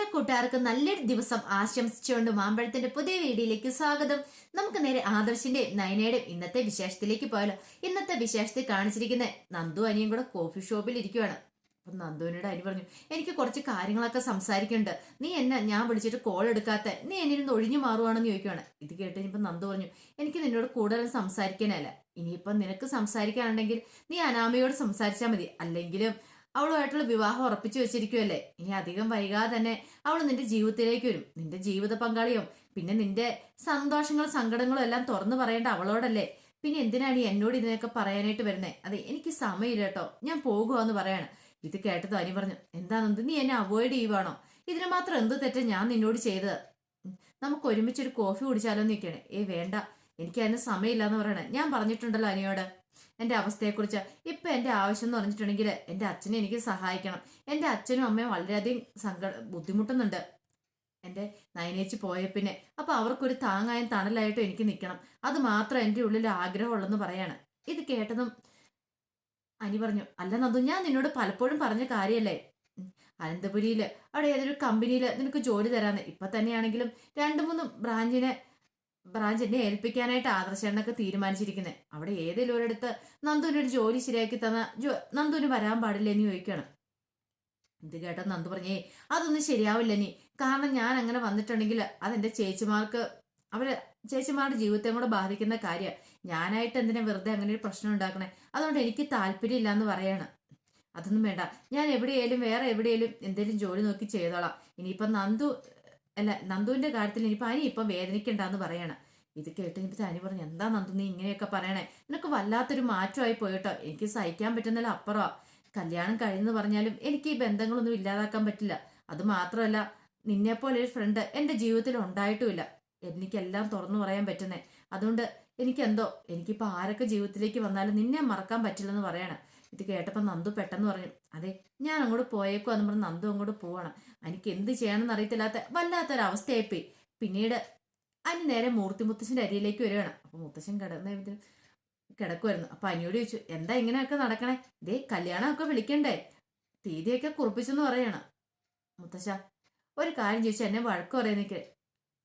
എല്ലാ കൂട്ടുകാർക്കും നല്ലൊരു ദിവസം ആശംസിച്ചുകൊണ്ട് മാമ്പഴത്തിന്റെ പുതിയ വീഡിയോയിലേക്ക് സ്വാഗതം. നമുക്ക് നേരെ ആദർശിന്റെ നയനയുടെയും ഇന്നത്തെ വിശേഷത്തിലേക്ക് പോയാലോ. ഇന്നത്തെ വിശേഷത്തിൽ കാണിച്ചിരിക്കുന്ന നന്ദു അനിയും കൂടെ കോഫി ഷോപ്പിൽ ഇരിക്കുവാണ്. അപ്പൊ നന്ദുവിനോട് അനി പറഞ്ഞു എനിക്ക് കുറച്ച് കാര്യങ്ങളൊക്കെ സംസാരിക്കുന്നുണ്ട്. നീ എന്നെ ഞാൻ വിളിച്ചിട്ട് കോൾ എടുക്കാത്ത നീ എന്നിരുന്ന് ഒഴിഞ്ഞു മാറുവാണെന്ന് ചോദിക്കുവാണ്. ഇത് കേട്ട് ഇനിയിപ്പം നന്ദു പറഞ്ഞു എനിക്ക് നിന്നോട് കൂടുതൽ സംസാരിക്കാനല്ല. ഇനിയിപ്പം നിനക്ക് സംസാരിക്കാനുണ്ടെങ്കിൽ നീ അനാമയോട് സംസാരിച്ചാൽ മതി. അല്ലെങ്കിലും അവളുമായിട്ടുള്ള വിവാഹം ഉറപ്പിച്ചു വെച്ചിരിക്കുമല്ലേ ഇനി അധികം വൈകാതെ തന്നെ അവൾ നിന്റെ ജീവിതത്തിലേക്ക് വരും. നിന്റെ ജീവിത പങ്കാളിയും പിന്നെ നിന്റെ സന്തോഷങ്ങളും സങ്കടങ്ങളും എല്ലാം തുറന്നു പറയേണ്ട അവളോടല്ലേ? പിന്നെ എന്തിനാണ് ഈ എന്നോട് ഇതിനൊക്കെ പറയാനായിട്ട് വരുന്നത് അതെ എനിക്ക് സമയമില്ല കേട്ടോ. ഞാൻ പോകുവാന്ന് പറയാണ്. ഇത് കേട്ടത് അനി പറഞ്ഞു എന്താണെന്ത് നീ എന്നെ അവോയ്ഡ് ചെയ്യുവാണോ? ഇതിന് മാത്രം എന്ത് തെറ്റാ ഞാൻ നിന്നോട് ചെയ്തത്? നമുക്ക് ഒരുമിച്ചൊരു കോഫി കുടിച്ചാലോ നിൽക്കണേ ഏ വേണ്ട. എനിക്ക് അതിന് സമയമില്ല എന്ന് പറയണേ. ഞാൻ പറഞ്ഞിട്ടുണ്ടല്ലോ അനിയോട്. എന്റെ അവസ്ഥയെക്കുറിച്ച്. ഇപ്പം എന്റെ ആവശ്യം എന്ന് പറഞ്ഞിട്ടുണ്ടെങ്കിൽ എന്റെ അച്ഛനെ എനിക്ക് സഹായിക്കണം. എന്റെ അച്ഛനും അമ്മയും വളരെയധികം സങ്കട ബുദ്ധിമുട്ടുന്നുണ്ട്. എന്റെ നയനേച്ചി പോയ പിന്നെ അപ്പം അവർക്കൊരു താങ്ങായും തണലായിട്ടും എനിക്ക് നിൽക്കണം അത് മാത്രം എന്റെ ഉള്ളിൽ ആഗ്രഹമുള്ളെന്ന് പറയാണ്. ഇത് കേട്ടതും അനി പറഞ്ഞു അല്ല നന്ദു ഞാൻ നിന്നോട് പലപ്പോഴും പറഞ്ഞ കാര്യമല്ലേ അനന്തപുരിയിൽ അവിടെ ഏതൊരു കമ്പനിയിൽ നിനക്ക് ജോലി തരാന്ന്. ഇപ്പം തന്നെയാണെങ്കിലും രണ്ട് മൂന്ന് ബ്രാഞ്ചിനെ ബ്രാഞ്ച് എന്നെ ഏൽപ്പിക്കാനായിട്ട് ആദർശേണ്ണൊക്കെ തീരുമാനിച്ചിരിക്കുന്നത് അവിടെ ഏതെങ്കിലും ഒരിടത്ത് നന്ദുവിന് ഒരു ജോലി ശരിയാക്കി തന്ന ജോ നന്ദുവിന് വരാൻ പാടില്ല എന്ന് ചോദിക്കണം. ഇത് കേട്ടോ നന്ദു പറഞ്ഞേ അതൊന്നും ശരിയാവില്ല നീ കാരണം ഞാൻ അങ്ങനെ വന്നിട്ടുണ്ടെങ്കിൽ അതെന്റെ ചേച്ചിമാർക്ക് അവർ ചേച്ചിമാരുടെ ജീവിതത്തെ കൂടെ ബാധിക്കുന്ന കാര്യം. ഞാനായിട്ട് എന്തിനാ വെറുതെ അങ്ങനെ ഒരു പ്രശ്നം ഉണ്ടാക്കണേ? അതുകൊണ്ട് എനിക്ക് താല്പര്യമില്ല എന്ന് പറയാണ്. അതൊന്നും വേണ്ട. ഞാൻ എവിടെയായാലും വേറെ എവിടെയായാലും എന്തെങ്കിലും ജോലി നോക്കി ചെയ്തോളാം. ഇനിയിപ്പം നന്ദു അല്ല നന്ദുവിന്റെ കാര്യത്തിൽ ഇനിയിപ്പം അനി ഇപ്പം വേദനിക്കണ്ടെന്ന് പറയണം. ഇത് കേട്ട് ഇനിയിപ്പോ അനി പറഞ്ഞു എന്താ നന്ദു നീ ഇങ്ങനെയൊക്കെ പറയണേ? നിനക്ക് വല്ലാത്തൊരു മാറ്റമായി പോയിട്ടോ? എനിക്ക് സഹിക്കാൻ പറ്റുന്നില്ല അപ്പുറമാ കല്യാണം കഴിഞ്ഞെന്ന് പറഞ്ഞാലും എനിക്ക് ഈ ബന്ധങ്ങളൊന്നും ഇല്ലാതാക്കാൻ പറ്റില്ല. അത് മാത്രമല്ല നിന്നെപ്പോലെ ഒരു ഫ്രണ്ട് എന്റെ ജീവിതത്തിൽ ഉണ്ടായിട്ടുമില്ല. എനിക്കെല്ലാം തുറന്നു പറയാൻ പറ്റുന്നേ. അതുകൊണ്ട് എനിക്കെന്തോ എനിക്കിപ്പോൾ ആരൊക്കെ ജീവിതത്തിലേക്ക് വന്നാലും നിന്നെ മറക്കാൻ പറ്റില്ലെന്ന് പറയാണ്. ഇത് കേട്ടപ്പോൾ നന്ദു പെട്ടെന്ന് പറഞ്ഞു അതെ ഞാൻ അങ്ങോട്ട് പോയേക്കോ എന്ന് പറഞ്ഞ് നന്ദു അങ്ങോട്ട് പോവണം. എനിക്ക് എന്ത് ചെയ്യണമെന്ന് അറിയത്തില്ലാത്ത വല്ലാത്തൊരവസ്ഥയായിപ്പോയി. പിന്നീട് അനി നേരെ മൂർത്തി മുത്തശ്ശന്റെ അരിയിലേക്ക് വരികയാണ്. അപ്പൊ മുത്തശ്ശൻ കിടന്ന കിടക്കുമായിരുന്നു അപ്പൊ അനിയോട് ചോദിച്ചു എന്താ ഇങ്ങനെയൊക്കെ നടക്കണേ? ദേ കല്യാണമൊക്കെ വിളിക്കണ്ടേ? തീയതിയൊക്കെ കുറിപ്പിച്ചെന്ന് പറയണം. മുത്തശ്ശ ഒരു കാര്യം ചോദിച്ചു എന്നെ വഴക്ക് പറയാൻ നിൽക്കേ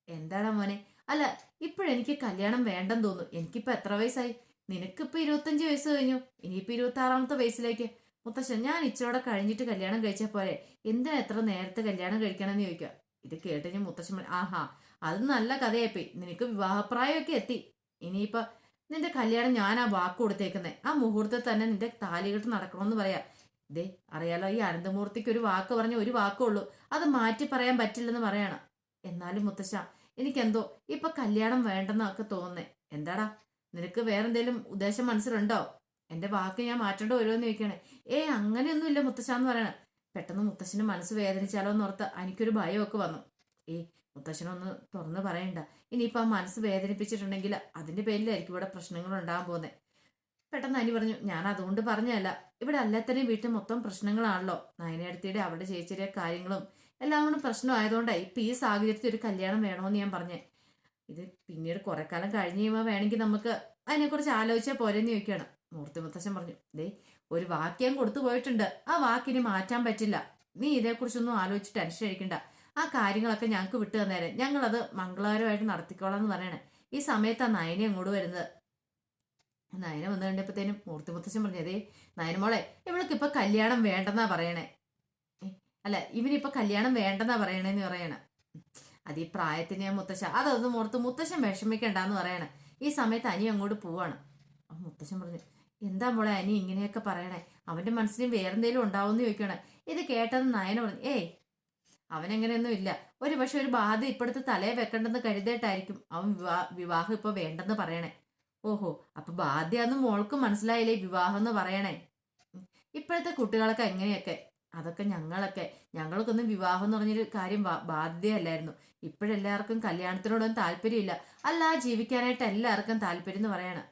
എന്താടാ മോനെ? അല്ല ഇപ്പോഴെനിക്ക് കല്യാണം വേണ്ടെന്ന് തോന്നുന്നു. എനിക്കിപ്പോ എത്ര വയസ്സായി? നിനക്കിപ്പോ ഇരുപത്തഞ്ച് വയസ്സ് കഴിഞ്ഞു. ഇനിയിപ്പോ ഇരുപത്തി ആറാമത്തെ വയസ്സിലേക്ക്. മുത്തശ്ശൻ ഞാൻ ഇച്ചോടെ കഴിഞ്ഞിട്ട് കല്യാണം കഴിച്ചാൽ പോലെ എന്തിനാ എത്ര നേരത്തെ കല്യാണം കഴിക്കണമെന്ന് ചോദിക്കുക ഇത് കേട്ട് ഞാൻ മുത്തശ്ശൻ ആഹാ അത് നല്ല കഥയായിപ്പോയി. നിനക്ക് വിവാഹപ്രായമൊക്കെ എത്തി. ഇനിയിപ്പോ നിന്റെ കല്യാണം ഞാൻ ആ വാക്ക് കൊടുത്തേക്കുന്നത് ആ മുഹൂർത്തത്തിൽ തന്നെ നിന്റെ താലികെട്ട് നടക്കണമെന്ന് പറയാ. ദേ അറിയാലോ ഈ അനന്തമൂർത്തിക്ക് ഒരു വാക്ക് പറഞ്ഞ ഒരു വാക്കുള്ളൂ അത് മാറ്റി പറയാൻ പറ്റില്ലെന്ന് പറയണം. എന്നാലും മുത്തശ്ശ എനിക്കെന്തോ ഇപ്പൊ കല്യാണം വേണ്ടെന്നൊക്കെ തോന്നുന്നേ. എന്താടാ? നിനക്ക് വേറെന്തേലും ഉദ്ദേശം മനസ്സിലുണ്ടോ? എന്റെ വാക്ക് ഞാൻ മാറ്റേണ്ട വരുമെന്ന് ചോദിക്കണേ ഏ അങ്ങനെയൊന്നുമില്ല ഇല്ല പറയണ. പെട്ടെന്ന് മുത്തശ്ശന് മനസ്സ് വേദനിച്ചാലോ എന്ന് ഓർത്ത് എനിക്കൊരു ഭയമൊക്കെ വന്നു. ഏ മുത്തശ്ശനൊന്ന് തുറന്ന് പറയണ്ട. ഇനിയിപ്പോൾ ആ മനസ്സ് വേദനിപ്പിച്ചിട്ടുണ്ടെങ്കിൽ അതിന്റെ പേരിലായിരിക്കും ഇവിടെ പ്രശ്നങ്ങൾ ഉണ്ടാകാൻ പോകുന്നത് പെട്ടെന്ന് അനി പറഞ്ഞു ഞാൻ അതുകൊണ്ട് പറഞ്ഞല്ല ഇവിടെ അല്ലാത്തന്നെ വീട്ടിൽ മൊത്തം പ്രശ്നങ്ങളാണല്ലോ. നയനടുത്തിയുടെ അവിടെ ചേച്ചിയുടെ കാര്യങ്ങളും എല്ലാം കൂടെ പ്രശ്നമായതുകൊണ്ടാണ് ഇപ്പൊ ഈ സാഹചര്യത്തിൽ ഒരു കല്യാണം വേണമെന്ന് ഞാൻ പറഞ്ഞേ. ഇത് പിന്നീട് കുറെ കാലം കഴിഞ്ഞ് കഴിയുമ്പോൾ വേണമെങ്കിൽ നമുക്ക് അതിനെക്കുറിച്ച് ആലോചിച്ചാൽ പോരെന്ന് ചോദിക്കുകയാണ് മൂർത്തി മുത്തശ്ശൻ പറഞ്ഞു ദേ ഒരു വാക്യം കൊടുത്തു പോയിട്ടുണ്ട്. ആ വാക്കിനി മാറ്റാൻ പറ്റില്ല. നീ ഇതേക്കുറിച്ചൊന്നും ആലോചിച്ച് ടെൻഷൻ അടിക്കണ്ട. ആ കാര്യങ്ങളൊക്കെ ഞങ്ങൾക്ക് വിട്ടു തന്നേരെ. ഞങ്ങളത് മംഗളകരമായിട്ട് നടത്തിക്കോളാം എന്ന് പറയണേ. ഈ സമയത്ത് ആ നയനെ അങ്ങോട്ട് വരുന്നത്. നയന വന്നു കണ്ടപ്പോഴത്തേനും മൂർത്തി മുത്തശ്ശൻ പറഞ്ഞു അതേ നയനമോളെ ഇവൾക്ക് ഇപ്പൊ കല്യാണം വേണ്ടെന്നാ പറയണേ. അല്ല ഇവനിപ്പോൾ കല്യാണം വേണ്ടെന്നാ പറയണേന്ന് പറയണേ. അത് ഈ പ്രായത്തിന് മുത്തശ്ശ അതൊന്നും ഓർത്ത് മുത്തശ്ശൻ വിഷമിക്കണ്ടെന്ന് പറയണേ. ഈ സമയത്ത് അനി അങ്ങോട്ട് പോവാണ്. അപ്പൊ മുത്തശ്ശൻ പറഞ്ഞു എന്താ മോളെ അനി ഇങ്ങനെയൊക്കെ പറയണേ? അവന്റെ മനസ്സിന് വേറെന്തേലും ഉണ്ടാവുമെന്ന് ചോദിക്കണേ. ഇത് കേട്ടെന്ന് നയന പറഞ്ഞു ഏയ് അവനങ്ങനെയൊന്നും ഇല്ല. ഒരു പക്ഷെ ഒരു ബാധ ഇപ്പോഴത്തെ തലയെ വെക്കണ്ടെന്ന് കരുതിയിട്ടായിരിക്കും അവൻ വിവാ വിവാഹം ഇപ്പൊ വേണ്ടെന്ന് പറയണേ. ഓഹോ അപ്പൊ ബാധ്യാന്ന് മോൾക്ക് മനസ്സിലായില്ലേ വിവാഹം എന്ന് പറയണേ? ഇപ്പോഴത്തെ കുട്ടികളൊക്കെ എങ്ങനെയൊക്കെ? അതൊക്കെ ഞങ്ങളൊക്കെ. ഞങ്ങൾക്കൊന്നും വിവാഹം എന്ന് പറഞ്ഞൊരു കാര്യം ബാധ്യതയല്ലായിരുന്നു. ഇപ്പോഴെല്ലാവർക്കും കല്യാണത്തിനോടൊന്നും താല്പര്യമില്ല. അല്ല ജീവിക്കാനായിട്ട് എല്ലാവർക്കും താല്പര്യം എന്ന് പറയാണ്.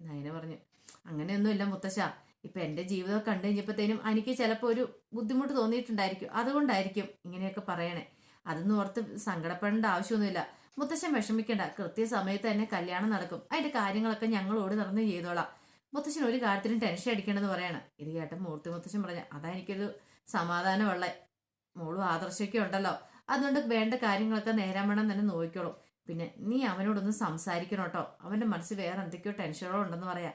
നയന പറഞ്ഞു അങ്ങനെയൊന്നുമില്ല മുത്തശ്ശ. ഇപ്പൊ എന്റെ ജീവിതം കണ്ടു കഴിഞ്ഞപ്പോഴത്തേനും എനിക്ക് ചിലപ്പോൾ ഒരു ബുദ്ധിമുട്ട് തോന്നിയിട്ടുണ്ടായിരിക്കും. അതുകൊണ്ടായിരിക്കും ഇങ്ങനെയൊക്കെ പറയണേ. അതൊന്നും ഓർത്ത് സങ്കടപ്പെടേണ്ട ആവശ്യമൊന്നുമില്ല. മുത്തശ്ശൻ വിഷമിക്കേണ്ട. കൃത്യസമയത്ത് തന്നെ കല്യാണം നടക്കും. അതിന്റെ കാര്യങ്ങളൊക്കെ ഞങ്ങളോട് നടന്ന് ചെയ്തോളാം. മുത്തശ്ശൻ ഒരു കാര്യത്തിനും ടെൻഷൻ അടിക്കണമെന്ന് പറയണം. ഇത് കേട്ട മൂർത്തി മുത്തശ്ശൻ പറഞ്ഞ അതാ എനിക്കൊരു സമാധാനമുള്ള. മോളും ആദർശമൊക്കെ ഉണ്ടല്ലോ. അതുകൊണ്ട് വേണ്ട കാര്യങ്ങളൊക്കെ നേരം വേണം തന്നെ നോക്കിക്കോളും. പിന്നെ നീ അവനോടൊന്ന് സംസാരിക്കണം കേട്ടോ. അവന്റെ മനസ്സിൽ വേറെ എന്തൊക്കെയോ ടെൻഷനുകളോ ഉണ്ടെന്ന് പറയാ.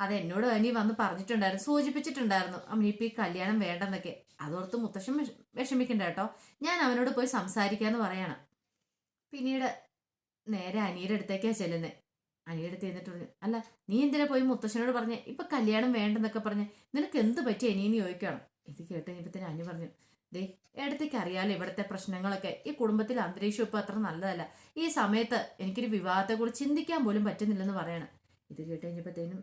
അത് എന്നോട് അനി വന്ന് പറഞ്ഞിട്ടുണ്ടായിരുന്നു. സൂചിപ്പിച്ചിട്ടുണ്ടായിരുന്നു. അവൻ ഇപ്പം ഈ കല്യാണം വേണ്ടെന്നൊക്കെ. അതോർത്ത് മുത്തശ്ശൻ വിഷ- വിഷമിക്കണ്ട കേട്ടോ. ഞാൻ അവനോട് പോയി സംസാരിക്കാന്ന് പറയാണ്. പിന്നീട് നേരെ അനിയുടെ അടുത്തേക്കാണ് ചെല്ലുന്നത് അനിയുടെ എഴുന്നിട്ട് പറഞ്ഞു അല്ല നീ എന്തിനാ പോയി മുത്തശ്ശനോട് പറഞ്ഞു? ഇപ്പൊ കല്യാണം വേണ്ടെന്നൊക്കെ പറഞ്ഞ് നിനക്ക് എന്ത് പറ്റി അനിയെന്ന് ചോദിക്കണം ഇത് കേട്ട് കഴിഞ്ഞപ്പത്തിന് അനി പറഞ്ഞു ദേ ഇടത്തേക്ക് അറിയാലോ ഇവിടുത്തെ പ്രശ്നങ്ങളൊക്കെ. ഈ കുടുംബത്തിൽ അന്തരീക്ഷം ഇപ്പൊ അത്ര നല്ലതല്ല. ഈ സമയത്ത് എനിക്കൊരു വിവാഹത്തെക്കുറിച്ച് ചിന്തിക്കാൻ പോലും പറ്റുന്നില്ലെന്ന് പറയണം. ഇത് കേട്ട് കഴിഞ്ഞപ്പോഴത്തേനും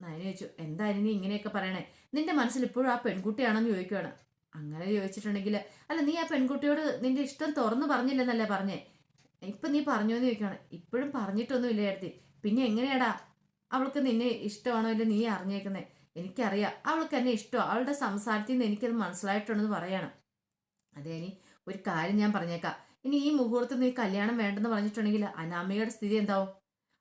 നയന ചോദിച്ചു എന്തായാലും നീ ഇങ്ങനെയൊക്കെ പറയണേ? നിന്റെ മനസ്സിൽ ഇപ്പോഴും ആ പെൺകുട്ടിയാണെന്ന് ചോദിക്കുകയാണ്. അങ്ങനെ ചോദിച്ചിട്ടുണ്ടെങ്കിൽ അല്ല നീ ആ പെൺകുട്ടിയോട് നിന്റെ ഇഷ്ടം തുറന്നു പറഞ്ഞില്ലെന്നല്ലേ പറഞ്ഞേ? ഇപ്പൊ നീ പറഞ്ഞു എന്ന് ചോദിക്കുകയാണ് ഇപ്പോഴും പറഞ്ഞിട്ടൊന്നും ഇല്ല പിന്നെ എങ്ങനെയാടാ? അവൾക്ക് നിന്നെ ഇഷ്ടമാണോ ഇല്ല നീ അറിഞ്ഞേക്കുന്നത് എനിക്കറിയാം. അവൾക്ക് എന്നെ ഇഷ്ടമാണ് അവളുടെ സംസാരത്തിൽ നിന്ന് എനിക്കത് മനസ്സിലായിട്ടുണ്ടെന്ന് പറയണം. അതെ ഇനി ഒരു കാര്യം ഞാൻ പറഞ്ഞേക്കാം. ഇനി ഈ മുഹൂർത്തം നീ കല്യാണം വേണ്ടെന്ന് പറഞ്ഞിട്ടുണ്ടെങ്കിൽ അനാമികയുടെ സ്ഥിതി എന്താവും?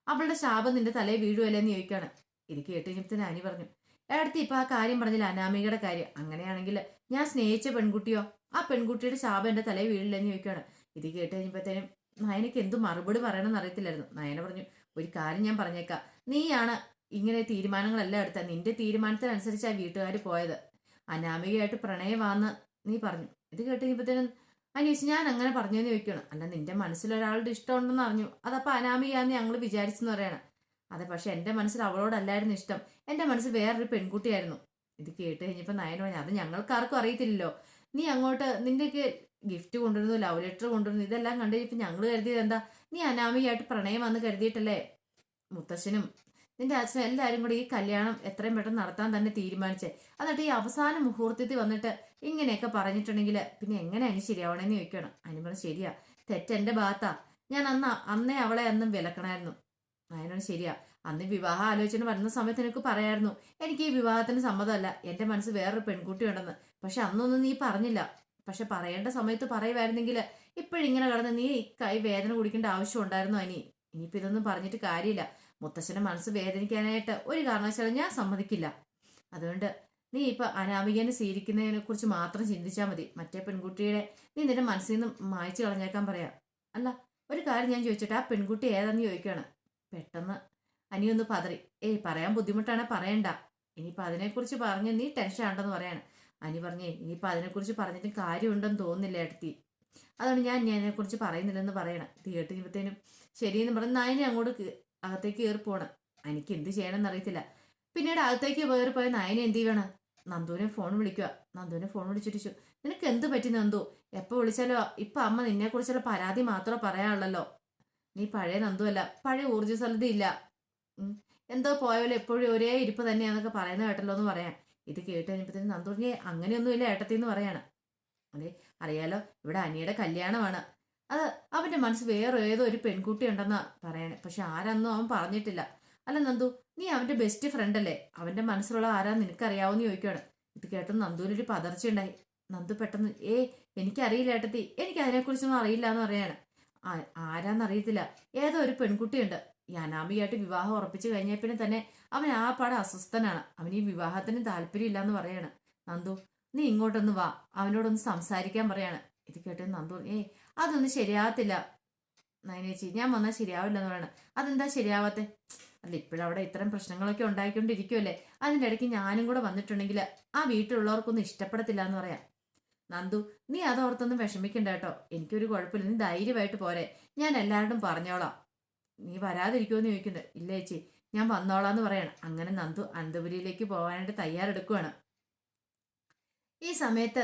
അവളുടെ ശാപം നിന്റെ തലയിൽ വീഴുമല്ലേ എന്ന് ചോദിക്കുകയാണ് ഇത് കേട്ട് കഴിഞ്ഞപ്പോൾ അനി പറഞ്ഞു. ഏടത്തി ഇപ്പം ആ കാര്യം പറഞ്ഞില്ല അനാമികയുടെ കാര്യം? അങ്ങനെയാണെങ്കിൽ ഞാൻ സ്നേഹിച്ച പെൺകുട്ടിയോ? ആ പെൺകുട്ടിയുടെ ശാപം എന്റെ തലയിൽ വീഴില്ലെന്ന് ചോദിക്കുകയാണ് ഇത് കേട്ട് കഴിഞ്ഞപ്പോഴത്തേനും നയനക്ക് എന്ത് മറുപടി പറയണമെന്ന് അറിയത്തില്ലായിരുന്നു. നയന പറഞ്ഞു ഒരു കാര്യം ഞാൻ പറഞ്ഞേക്കാം. നീയാണ് ഇങ്ങനെ തീരുമാനങ്ങളെല്ലാം എടുത്ത നിന്റെ തീരുമാനത്തിനനുസരിച്ച് ആ വീട്ടുകാർ പോയത്. അനാമികയായിട്ട് പ്രണയമാന്ന് നീ പറഞ്ഞു. ഇത് കേട്ട് കഴിഞ്ഞപ്പോഴത്തേനും അനീഷ് ഞാൻ അങ്ങനെ പറഞ്ഞെന്ന് ചോദിക്കണം അല്ല നിന്റെ മനസ്സിൽ ഒരാളുടെ ഇഷ്ടമുണ്ടെന്ന് അറിഞ്ഞു. അതപ്പോൾ അനാമികയാന്ന് ഞങ്ങൾ വിചാരിച്ചെന്ന് പറയണം. അതെ പക്ഷെ എന്റെ മനസ്സിൽ അവളോടല്ലായിരുന്നു ഇഷ്ടം. എന്റെ മനസ്സിൽ വേറൊരു പെൺകുട്ടിയായിരുന്നു. ഇത് കേട്ട് കഴിഞ്ഞപ്പോൾ നയന പറഞ്ഞു അത് ഞങ്ങൾക്ക് ആർക്കും അറിയത്തില്ലല്ലോ. നീ അങ്ങോട്ട് നിന്റെയൊക്കെ ഗിഫ്റ്റ് കൊണ്ടുവരുന്നു ലവ് ലെറ്റർ കൊണ്ടുവരുന്നു ഇതെല്ലാം കണ്ടു കഴിഞ്ഞപ്പോ ഞങ്ങൾ കരുതിയത് എന്താ? നീ അനാമികയായിട്ട് പ്രണയം വന്ന് കരുതിയിട്ടല്ലേ? മുത്തശ്ശനും നിന്റെ അച്ഛനും എല്ലാവരും കൂടി ഈ കല്യാണം എത്രയും പെട്ടെന്ന് നടത്താൻ തന്നെ തീരുമാനിച്ചേ. എന്നിട്ട് ഈ അവസാന മുഹൂർത്തത്തിൽ വന്നിട്ട് ഇങ്ങനെയൊക്കെ പറഞ്ഞിട്ടുണ്ടെങ്കിൽ പിന്നെ എങ്ങനെ അതിന് ശരിയാവണേന്ന് ചോദിക്കണം. അതിന് പറഞ്ഞു ശരിയാ. തെറ്റെന്റെ ഭാഗത്താ. ഞാൻ അന്ന് അന്നേ അവളെ അന്നും വിലക്കണമായിരുന്നു അതിനോട് ശരിയാ. അന്ന് വിവാഹ ആലോചന വരുന്ന സമയത്ത് എനിക്ക് പറയായിരുന്നു. എനിക്ക് ഈ വിവാഹത്തിന് സമ്മതമല്ല. എന്റെ മനസ്സ് വേറൊരു പെൺകുട്ടി ഉണ്ടെന്ന് പക്ഷെ അന്നൊന്നും നീ പറഞ്ഞില്ല. പക്ഷെ പറയേണ്ട സമയത്ത് പറയുമായിരുന്നെങ്കിൽ ഇപ്പോഴിങ്ങനെ കടന്ന് നീ കൈ വേദന കുടിക്കേണ്ട ആവശ്യം ഉണ്ടായിരുന്നു അനി ഇനിയിപ്പോ ഇതൊന്നും പറഞ്ഞിട്ട് കാര്യമില്ല. മുത്തശ്ശന്റെ മനസ്സ് വേദനിക്കാനായിട്ട് ഒരു കാരണവശാലും ഞാൻ സമ്മതിക്കില്ല. അതുകൊണ്ട് നീ ഇപ്പൊ അനാമികനെ സ്വീകരിക്കുന്നതിനെ കുറിച്ച് മാത്രം ചിന്തിച്ചാൽ മതി. മറ്റേ പെൺകുട്ടിയുടെ നീ നിന്റെ മനസ്സിൽ നിന്ന് മായച്ചു കളഞ്ഞേക്കാൻ പറയാം. അല്ല ഒരു കാര്യം ഞാൻ ചോദിച്ചിട്ട് ആ പെൺകുട്ടി ഏതാന്ന് ചോദിക്കുകയാണ്. പെട്ടെന്ന് അനിയൊന്ന് പതറി. ഏയ് പറയാൻ ബുദ്ധിമുട്ടാണ് പറയണ്ട. ഇനിയിപ്പോൾ അതിനെക്കുറിച്ച് പറഞ്ഞ് നീ ടെൻഷൻ ആണ്ടെന്ന് പറയാണ്. അനി പറഞ്ഞേ ഇനിയിപ്പോൾ അതിനെക്കുറിച്ച് പറഞ്ഞിട്ട് കാര്യമുണ്ടെന്ന് തോന്നുന്നില്ല ഏട്ടത്തി. അതുകൊണ്ട് ഞാൻ ഇനി അതിനെക്കുറിച്ച് പറയുന്നില്ലെന്ന് പറയണം. കഴിയുമ്പത്തേനും ശരിയെന്ന് പറഞ്ഞ് നായനെ അങ്ങോട്ട് അകത്തേക്ക് കയറി പോകണം എനിക്ക് എന്ത് ചെയ്യണമെന്ന് അറിയത്തില്ല. പിന്നീട് അകത്തേക്ക് കയറി പോയ നായനെ എന്ത് ചെയ്യണം? നന്ദുവിനെ ഫോൺ വിളിക്കുക നന്ദുവിനെ ഫോൺ വിളിച്ചിട്ട് നിനക്ക് എന്ത് പറ്റി നന്ദു? എപ്പോൾ വിളിച്ചാലോ ഇപ്പൊ അമ്മ നിന്നെക്കുറിച്ചുള്ള പരാതി മാത്രമേ പറയാനുള്ളല്ലോ. നീ പഴയ നന്ദു അല്ല. പഴയ ഊർജസ്വലതയില്ല. എന്തോ പോയപോലെ എപ്പോഴും ഒരേ ഇരിപ്പ് തന്നെയാന്നൊക്കെ പറയുന്ന കേട്ടല്ലോ എന്ന് പറയാം. ഇത് കേട്ട് കഴിഞ്ഞപ്പോഴത്തേനും നന്ദു പറഞ്ഞേ അങ്ങനെയൊന്നുമില്ല ഏട്ടത്തി എന്ന് പറയാണ്. അതെ അറിയാലോ ഇവിടെ അനിയുടെ കല്യാണമാണ്. അത് അവന്റെ മനസ്സ് വേറെ ഏതോ ഒരു പെൺകുട്ടി ഉണ്ടെന്നാ പറയണേ പക്ഷെ ആരാന്നും അവൻ പറഞ്ഞിട്ടില്ല. അല്ല നന്ദു നീ അവന്റെ ബെസ്റ്റ് ഫ്രണ്ട് അല്ലേ? അവന്റെ മനസ്സിലുള്ള ആരാ നിനക്കറിയാവോന്ന് ചോദിക്കുകയാണ് ഇത് കേട്ടത് നന്ദുവിനൊരു പതർച്ച ഉണ്ടായി. നന്ദു പെട്ടെന്ന് ഏ എനിക്കറിയില്ല ഏട്ടത്തി എനിക്ക് അതിനെക്കുറിച്ചൊന്നും അറിയില്ല എന്ന് പറയാണ് ആരാന്നറിയത്തില്ല ഏതോ ഒരു പെൺകുട്ടിയുണ്ട്. ഈ അനാമികയായിട്ട് വിവാഹം ഉറപ്പിച്ചു കഴിഞ്ഞ പിന്നെ തന്നെ അവൻ ആ പാടെ അസ്വസ്ഥനാണ്. അവൻ ഈ വിവാഹത്തിന് താല്പര്യമില്ല എന്ന് പറയാണ്. നന്ദു നീ ഇങ്ങോട്ടൊന്ന് വാ. അവനോടൊന്ന് സംസാരിക്കാൻ പറയാണ്. ഇത് കേട്ട് നന്ദു ഏയ് അതൊന്നും ശരിയാവത്തില്ല നയനേച്ചി ഞാൻ വന്നാൽ ശരിയാവില്ല എന്ന് പറയണം. അതെന്താ ശരിയാവാത്തെ? അല്ല ഇപ്പോഴവിടെ ഇത്തരം പ്രശ്നങ്ങളൊക്കെ ഉണ്ടായിക്കൊണ്ടിരിക്കുമല്ലേ അതിന്റെ ഇടയ്ക്ക് ഞാനും കൂടെ വന്നിട്ടുണ്ടെങ്കിൽ ആ വീട്ടിലുള്ളവർക്കൊന്നും ഇഷ്ടപ്പെടത്തില്ല എന്ന് പറയാം. നന്ദു നീ അതോർത്തൊന്നും വിഷമിക്കണ്ട കേട്ടോ. എനിക്കൊരു കുഴപ്പമില്ല. നീ ധൈര്യമായിട്ട് പോരെ. ഞാൻ എല്ലാവരോടും പറഞ്ഞോളാം. നീ വരാതിരിക്കുമെന്ന് ചോദിക്കുന്നത് ഇല്ല ചേച്ചി ഞാൻ വന്നോളാന്ന് പറയണം. അങ്ങനെ നന്ദു അനന്തപുരിയിലേക്ക് പോകാനായിട്ട് തയ്യാറെടുക്കുവാണ്. ഈ സമയത്ത്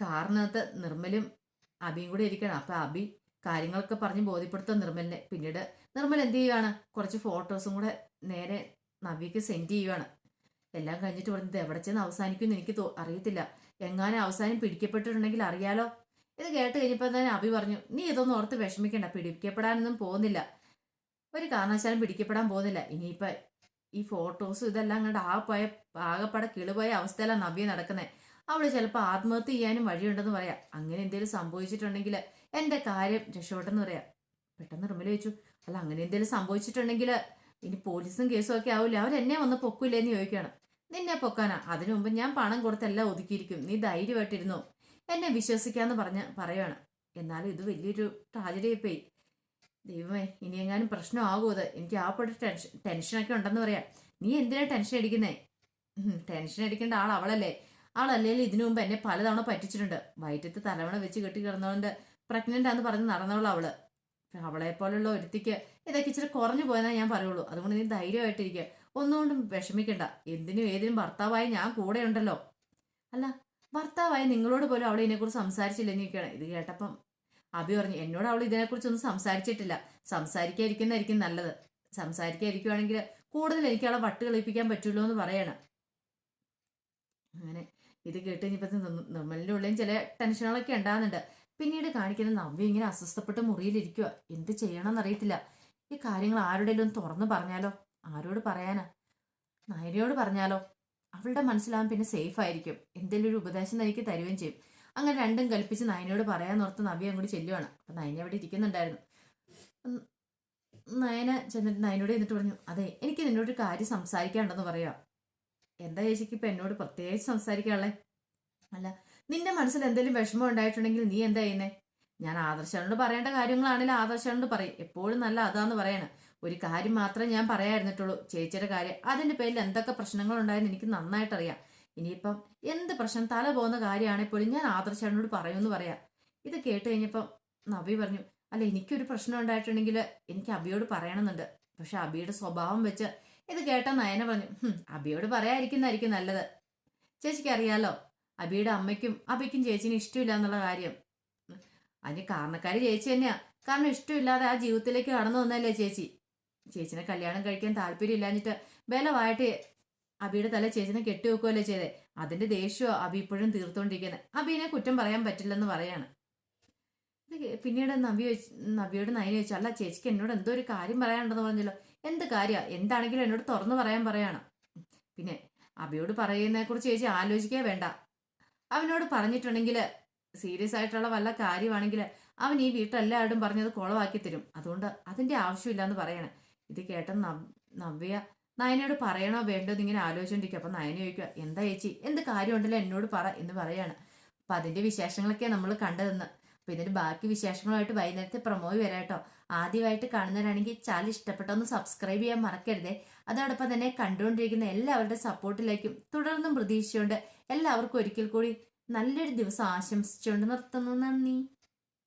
കാറിനകത്ത് നിർമ്മലും അബിയും കൂടെ ഇരിക്കണം. അപ്പൊ അബി കാര്യങ്ങളൊക്കെ പറഞ്ഞ് ബോധ്യപ്പെടുത്തും നിർമ്മലിനെ. പിന്നീട് നിർമ്മൽ എന്ത് ചെയ്യുവാണ്? കുറച്ച് ഫോട്ടോസും കൂടെ നേരെ നവിക്ക് സെൻഡ് ചെയ്യുവാണ്. എല്ലാം കഴിഞ്ഞിട്ട് പറഞ്ഞത് എവിടെ ചെന്ന് അവസാനിക്കുമെന്ന് എനിക്ക് അറിയത്തില്ല. എങ്ങാനും അവസാനം പിടിക്കപ്പെട്ടിട്ടുണ്ടെങ്കിൽ അറിയാലോ. ഇത് കേട്ട് കഴിഞ്ഞപ്പോൾ തന്നെ അഭി പറഞ്ഞു നീ ഇതൊന്നും ഓർത്ത് വിഷമിക്കണ്ട പിടിക്കപ്പെടാനൊന്നും പോകുന്നില്ല. ഒരു കാരണവശാലും പിടിക്കപ്പെടാൻ പോകുന്നില്ല. ഇനിയിപ്പോൾ ഈ ഫോട്ടോസും ഇതെല്ലാം കണ്ട് ആ പോയ ആകെപ്പാടെ കിളുപോയ അവസ്ഥയിലാണ് നവ്യ നടക്കുന്നത് അവൾ ചിലപ്പോൾ ആത്മഹത്യ ചെയ്യാനും വഴിയുണ്ടെന്ന് പറയാം. അങ്ങനെ എന്തെങ്കിലും സംഭവിച്ചിട്ടുണ്ടെങ്കിൽ എന്റെ കാര്യം രക്ഷപ്പെട്ടെന്ന് പറയാം. പെട്ടെന്ന് റിമൽ ചോദിച്ചു അല്ല അങ്ങനെ എന്തെങ്കിലും സംഭവിച്ചിട്ടുണ്ടെങ്കിൽ ഇനി പോലീസും കേസും ഒക്കെ ആവില്ല? അവരെന്നെ വന്ന് പൊക്കില്ലേന്ന് ചോദിക്കുകയാണ് നിന്നെ പൊക്കാനാ. അതിനു മുമ്പ് ഞാൻ പണം കൊടുത്തെല്ലാം ഒതുക്കിയിരിക്കും. നീ ധൈര്യമായിട്ടിരുന്നു? എന്നെ വിശ്വസിക്കാന്ന് പറഞ്ഞ് പറയാണ് എന്നാലും ഇത് വലിയൊരു ട്രാജഡി പോയി ദൈവമേ ഇനി എങ്ങാനും പ്രശ്നമാകുമോ അത് എനിക്ക് ആ പെട്ട ടെൻഷൻ ടെൻഷനൊക്കെ ഉണ്ടെന്ന് പറയാം. നീ എന്തിനാ ടെൻഷൻ അടിക്കുന്നേ? ടെൻഷൻ അടിക്കേണ്ട ആൾ അവളല്ലേ? ആളല്ലേലും ഇതിനു മുമ്പ് എന്നെ പലതവണ പറ്റിച്ചിട്ടുണ്ട്. വയറ്റത്ത് തലവണ വെച്ച് കെട്ടി കിടന്നുകൊണ്ട് പ്രഗ്നന്റ് ആന്ന് പറഞ്ഞ് നടന്നോളൂ അവൾ. അവളെ പോലുള്ള ഒരുത്തിക്ക് ഇതൊക്കെ ഇച്ചിരി കുറഞ്ഞു പോയെന്നേ ഞാൻ പറയുള്ളൂ. അതുകൊണ്ട് നീ ധൈര്യമായിട്ടിരിക്കുക ഒന്നുകൊണ്ടും വിഷമിക്കണ്ട. എന്തിനും ഏതിനും ഭർത്താവായി ഞാൻ കൂടെ ഉണ്ടല്ലോ അല്ല ഭർത്താവായി നിങ്ങളോട് പോലും അവൾ ഇതിനെക്കുറിച്ച് സംസാരിച്ചില്ലെന്ന് ചോദിക്കുകയാണ് ഇത് കേട്ടപ്പം അഭി പറഞ്ഞു എന്നോട് അവൾ ഇതിനെക്കുറിച്ചൊന്നും സംസാരിച്ചിട്ടില്ല. സംസാരിക്കാതിരിക്കുന്നതായിരിക്കും നല്ലത്. സംസാരിക്കാതിരിക്കുവാണെങ്കിൽ കൂടുതൽ എനിക്ക് അവളെ വട്ട് കളിപ്പിക്കാൻ പറ്റുള്ളൂ എന്ന് പറയണം. അങ്ങനെ ഇത് കേട്ട് കഴിഞ്ഞപ്പോൾ നിർമ്മലിന്റെ ഉള്ളിലും ചില ടെൻഷനുകളൊക്കെ ഉണ്ടാകുന്നുണ്ട്. പിന്നീട് കാണിക്കുന്ന നവ്യ ഇങ്ങനെ അസ്വസ്ഥപ്പെട്ട് മുറിയിലിരിക്കുക എന്ത് ചെയ്യണമെന്ന് അറിയത്തില്ല ഈ കാര്യങ്ങൾ ആരുടെയെങ്കിലും തുറന്നു പറഞ്ഞാലോ? ആരോട് പറയാനാ? നയനയോട് പറഞ്ഞാലോ? അവളുടെ മനസ്സിലാവാൻ പിന്നെ സേഫ് ആയിരിക്കും എന്തെങ്കിലും ഒരു ഉപദേശം എനിക്ക് തരുകയും ചെയ്യും. അങ്ങനെ രണ്ടും കൽപ്പിച്ച് നയനയോട് പറയാൻ ഓർത്ത് നവ്യ അങ്ങോട്ട് ചെല്ലുവാണ്. അപ്പൊ നയന അവിടെ ഇരിക്കുന്നുണ്ടായിരുന്നു. നയന ചെന്നിട്ട് നയനോട് എന്നിട്ട് പറഞ്ഞു അതെ എനിക്ക് നിന്നോട് ഒരു കാര്യം സംസാരിക്കാനുണ്ടെന്ന് പറയാം. എന്താ ചേച്ചിക്ക് ഇപ്പൊ എന്നോട് പ്രത്യേകിച്ച് സംസാരിക്കാനുള്ളേ? അല്ല നിന്റെ മനസ്സിൽ എന്തെങ്കിലും വിഷമം ഉണ്ടായിട്ടുണ്ടെങ്കിൽ നീ എന്താ ചെയ്യുന്നേ? ഞാൻ ആദർശനോട് പറയേണ്ട കാര്യങ്ങളാണെങ്കിൽ ആദർശനോട് പറയും. എപ്പോഴും നല്ല അതാന്ന് പറയണം. ഒരു കാര്യം മാത്രമേ ഞാൻ പറയായിരുന്നിട്ടുള്ളൂ ചേച്ചിയുടെ കാര്യം അതിന്റെ പേരിൽ എന്തൊക്കെ പ്രശ്നങ്ങൾ ഉണ്ടായെന്ന് എനിക്ക് നന്നായിട്ടറിയാം. ഇനിയിപ്പം എന്ത് പ്രശ്നം തല പോകുന്ന കാര്യമാണെങ്കിൽ പോലും ഞാൻ ആദർശനോട് പറയുമെന്ന് പറയാം. ഇത് കേട്ട് കഴിഞ്ഞപ്പം നബി പറഞ്ഞു അല്ല എനിക്കൊരു പ്രശ്നം ഉണ്ടായിട്ടുണ്ടെങ്കിൽ എനിക്ക് അബിയോട് പറയണമെന്നുണ്ട്. പക്ഷെ അബിയുടെ സ്വഭാവം വെച്ച് ഇത് കേട്ട നയന പറഞ്ഞു അബിയോട് പറയാതിരിക്കുന്നതായിരിക്കും നല്ലത്. ചേച്ചിക്ക് അറിയാലോ അബിയുടെ അമ്മയ്ക്കും അബിക്കും ചേച്ചിന് ഇഷ്ടമില്ല എന്നുള്ള കാര്യം. അതിന് കാരണക്കാരി ചേച്ചി തന്നെയാ. കാരണം ഇഷ്ടമില്ലാതെ ആ ജീവിതത്തിലേക്ക് കടന്നു വന്നല്ലേ ചേച്ചി. ചേച്ചിനെ കല്യാണം കഴിക്കാൻ താല്പര്യം ഇല്ലാഞ്ഞിട്ട് ബലമായിട്ട് അബിയുടെ തല ചേച്ചിനെ കെട്ടിവെക്കുകയല്ലേ ചെയ്തേ? അതിന്റെ ദേഷ്യമോ അബി ഇപ്പോഴും തീർത്തുകൊണ്ടിരിക്കുന്നത് അബിനെ കുറ്റം പറയാൻ പറ്റില്ലെന്ന് പറയാണ്. പിന്നീട് നബി നബിയോട് നയന ചോദിച്ചു അല്ല ചേച്ചിക്ക് എന്നോട് എന്തോ ഒരു കാര്യം പറയാനുണ്ടെന്ന് പറഞ്ഞല്ലോ. എന്ത് കാര്യം? എന്താണെങ്കിലും എന്നോട് തുറന്നു പറയാൻ പറയാണ്. പിന്നെ അബിയോട് പറയുന്നതിനെ കുറിച്ച് ചേച്ചി ആലോചിക്കേ വേണ്ട. അവനോട് പറഞ്ഞിട്ടുണ്ടെങ്കിൽ സീരിയസ് ആയിട്ടുള്ള വല്ല കാര്യമാണെങ്കിൽ അവൻ ഈ വീട്ടിലെല്ലാവരും പറഞ്ഞത് കുളവാക്കി തരും. അതുകൊണ്ട് അതിന്റെ ആവശ്യമില്ല എന്ന് പറയണേ. ഇത് കേട്ട നവ്- നവ്യ നയനയോട് പറയണോ വേണ്ടോ എന്ന് ഇങ്ങനെ ആലോചിച്ചോണ്ടിരിക്കുക അപ്പൊ നയന ചോദിക്കുക എന്താ ചേച്ചി? എന്ത് കാര്യമുണ്ടല്ലോ? എന്നോട് പറ എന്ന് പറയാണ്. അപ്പൊ അതിന്റെ വിശേഷങ്ങളൊക്കെ നമ്മൾ കണ്ടതെന്ന്. അപ്പൊ ഇതിന്റെ ബാക്കി വിശേഷങ്ങളുമായിട്ട് വൈകുന്നേരത്തെ പ്രൊമോയി വരാട്ടോ ആദ്യമായിട്ട് കാണുന്നവരാണെങ്കിൽ ചാനൽ ഇഷ്ടപ്പെട്ടൊന്ന് സബ്സ്ക്രൈബ് ചെയ്യാൻ മറക്കരുതേ. അതോടൊപ്പം തന്നെ കണ്ടുകൊണ്ടിരിക്കുന്ന എല്ലാവരുടെ സപ്പോർട്ടിലേക്കും തുടർന്നും പ്രതീക്ഷിച്ചുകൊണ്ട് എല്ലാവർക്കും ഒരിക്കൽ കൂടി നല്ലൊരു ദിവസം ആശംസിച്ചുകൊണ്ട് നിർത്തുന്നു. നന്ദി.